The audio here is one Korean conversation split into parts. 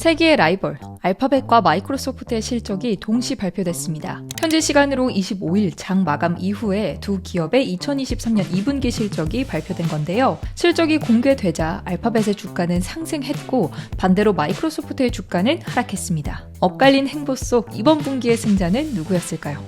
세계의 라이벌 알파벳과 마이크로소프트의 실적이 동시 발표됐습니다. 현재 시간으로 25일 장 마감 이후에 두 기업의 2023년 2분기 실적이 발표된 건데요. 실적이 공개되자 알파벳의 주가는 상승했고 반대로 마이크로소프트의 주가는 하락했습니다. 엇갈린 행보 속 이번 분기의 승자는 누구였을까요?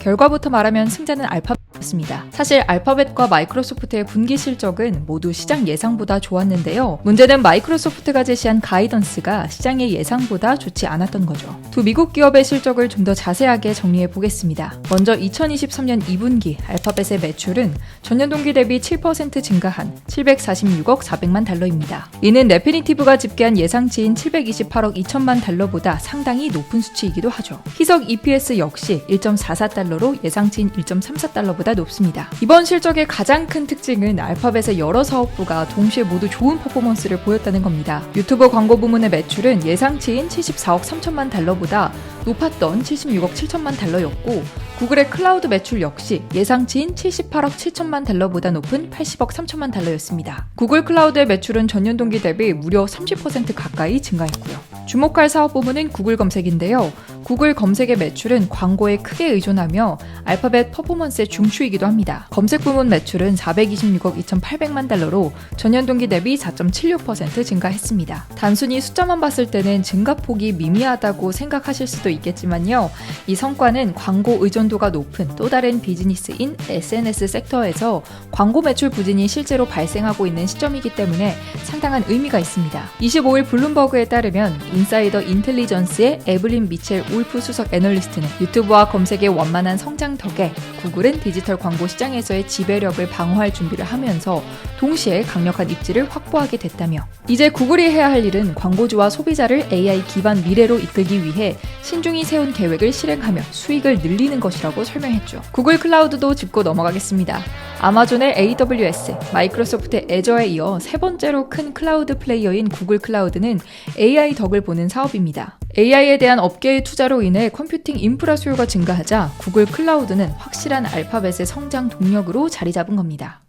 결과부터 말하면 승자는 알파벳 이었습니다. 사실 알파벳과 마이크로소프트의 분기 실적은 모두 시장 예상보다 좋았는데요. 문제는 마이크로소프트가 제시한 가이던스가 시장의 예상보다 좋지 않았던 거죠. 두 미국 기업의 실적을 좀 더 자세하게 정리해 보겠습니다. 먼저 2023년 2분기 알파벳의 매출은 전년 동기 대비 7% 증가한 746억 400만 달러입니다. 이는 레피니티브가 집계한 예상치인 728억 2천만 달러보다 상당히 높은 수치이기도 하죠. 희석 EPS 역시 1.44달러로 예상치인 1.34달러보다 높습니다. 이번 실적의 가장 큰 특징은 알파벳의 여러 사업부가 동시에 모두 좋은 퍼포먼스를 보였다는 겁니다. 유튜브 광고 부문의 매출은 예상치인 74억 3천만 달러보다 높았던 76억 7천만 달러였고 구글의 클라우드 매출 역시 예상치인 78억 7천만 달러보다 높은 80억 3천만 달러였습니다. 구글 클라우드의 매출은 전년 동기 대비 무려 30% 가까이 증가했고요. 주목할 사업 부문은 구글 검색인데요. 구글 검색의 매출은 광고에 크게 의존하며 알파벳 퍼포먼스의 중추이기도 합니다. 검색 부문 매출은 426억 2,800만 달러로 전년 동기 대비 4.76% 증가했습니다. 단순히 숫자만 봤을 때는 증가폭이 미미하다고 생각하실 수도 있겠지만요. 이 성과는 광고 의존도가 높은 또 다른 비즈니스인 SNS 섹터에서 광고 매출 부진이 실제로 발생하고 있는 시점이기 때문에 상당한 의미가 있습니다. 25일 블룸버그에 따르면 인사이더 인텔리전스의 에블린 미첼 울프 수석 애널리스트는 유튜브와 검색의 원만한 성장 덕에 구글은 디지털 광고 시장에서의 지배력을 방어할 준비를 하면서 동시에 강력한 입지를 확보하게 됐다며 이제 구글이 해야 할 일은 광고주와 소비자를 AI 기반 미래로 이끌기 위해 신중히 세운 계획을 실행하며 수익을 늘리는 것이라고 설명했죠. 구글 클라우드도 짚고 넘어가겠습니다. 아마존의 AWS, 마이크로소프트의 애저에 이어 세 번째로 큰 클라우드 플레이어인 구글 클라우드는 AI 덕을 보는 사업입니다. AI에 대한 업계의 투자로 인해 컴퓨팅 인프라 수요가 증가하자 구글 클라우드는 확실한 알파벳의 성장 동력으로 자리 잡은 겁니다.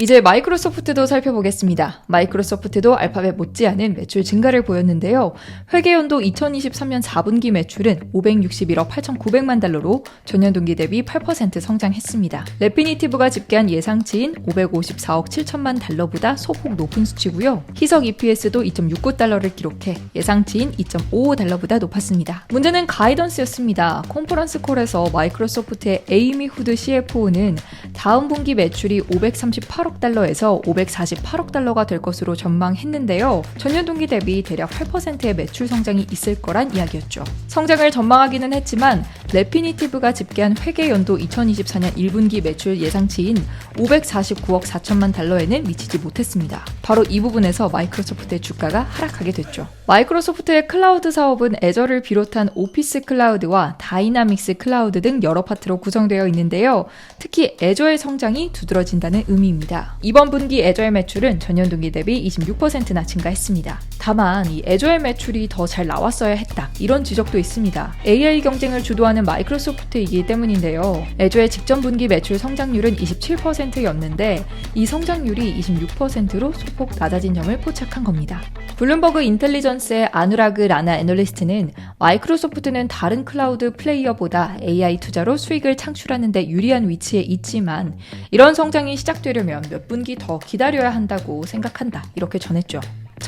이제 마이크로소프트도 살펴보겠습니다. 마이크로소프트도 알파벳 못지않은 매출 증가를 보였는데요. 회계연도 2023년 4분기 매출은 561억 8,900만 달러로 전년 동기 대비 8% 성장했습니다. 레피니티브가 집계한 예상치인 554억 7천만 달러보다 소폭 높은 수치고요. 희석 EPS도 2.69달러를 기록해 예상치인 2.55달러보다 높았습니다. 문제는 가이던스였습니다. 컨퍼런스 콜에서 마이크로소프트의 에이미 후드 CFO는 다음 분기 매출이 538억 8억 달러에서 548억 달러가 될 것으로 전망했는데요. 전년 동기 대비 대략 8%의 매출 성장이 있을 거란 이야기였죠. 성장을 전망하기는 했지만 레피니티브가 집계한 회계 연도 2024년 1분기 매출 예상치인 549억 4천만 달러에는 미치지 못했습니다. 바로 이 부분에서 마이크로소프트의 주가가 하락하게 됐죠. 마이크로소프트의 클라우드 사업은 애저를 비롯한 오피스 클라우드와 다이나믹스 클라우드 등 여러 파트로 구성되어 있는데요. 특히 애저의 성장이 두드러진다는 의미입니다. 이번 분기 애저의 매출은 전년 동기 대비 26%나 증가했습니다. 다만 이 애저의 매출이 더 잘 나왔어야 했다. 이런 지적도 있습니다. AI 경쟁을 주도하는 마이크로소프트이기 때문인데요. 애저의 직전 분기 매출 성장률은 27%였는데 이 성장률이 26%로 소폭 낮아진 점을 포착한 겁니다. 블룸버그 인텔리전스의 아누라그 라나 애널리스트는 마이크로소프트는 다른 클라우드 플레이어보다 AI 투자로 수익을 창출하는 데 유리한 위치에 있지만 이런 성장이 시작되려면 몇 분기 더 기다려야 한다고 생각한다. 이렇게 전했죠.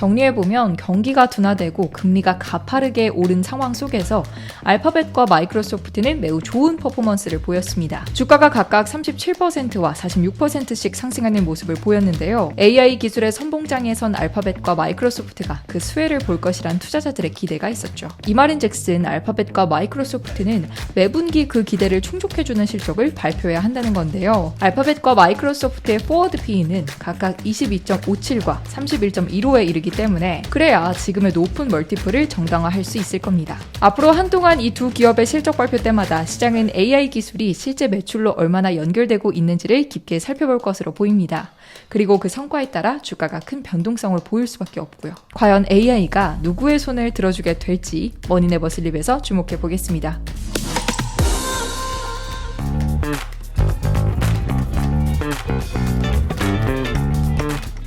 정리해보면 경기가 둔화되고 금리가 가파르게 오른 상황 속에서 알파벳과 마이크로소프트는 매우 좋은 퍼포먼스를 보였습니다. 주가가 각각 37%와 46%씩 상승하는 모습을 보였는데요. AI 기술의 선봉장에 선 알파벳과 마이크로소프트가 그 수혜를 볼 것이란 투자자들의 기대가 있었죠. 이 말인즉슨 알파벳과 마이크로소프트는 매분기 그 기대를 충족해주는 실적을 발표해야 한다는 건데요. 알파벳과 마이크로소프트의 포워드 P는 각각 22.57과 31.15에 이르기 때문에 그래야 지금의 높은 멀티플을 정당화할 수 있을 겁니다. 앞으로 한동안 이 두 기업의 실적 발표 때마다 시장은 AI 기술이 실제 매출로 얼마나 연결되고 있는지를 깊게 살펴볼 것으로 보입니다. 그리고 그 성과에 따라 주가가 큰 변동성을 보일 수밖에 없고요. 과연 AI가 누구의 손을 들어주게 될지 머니네버 슬립에서 주목해 보겠습니다.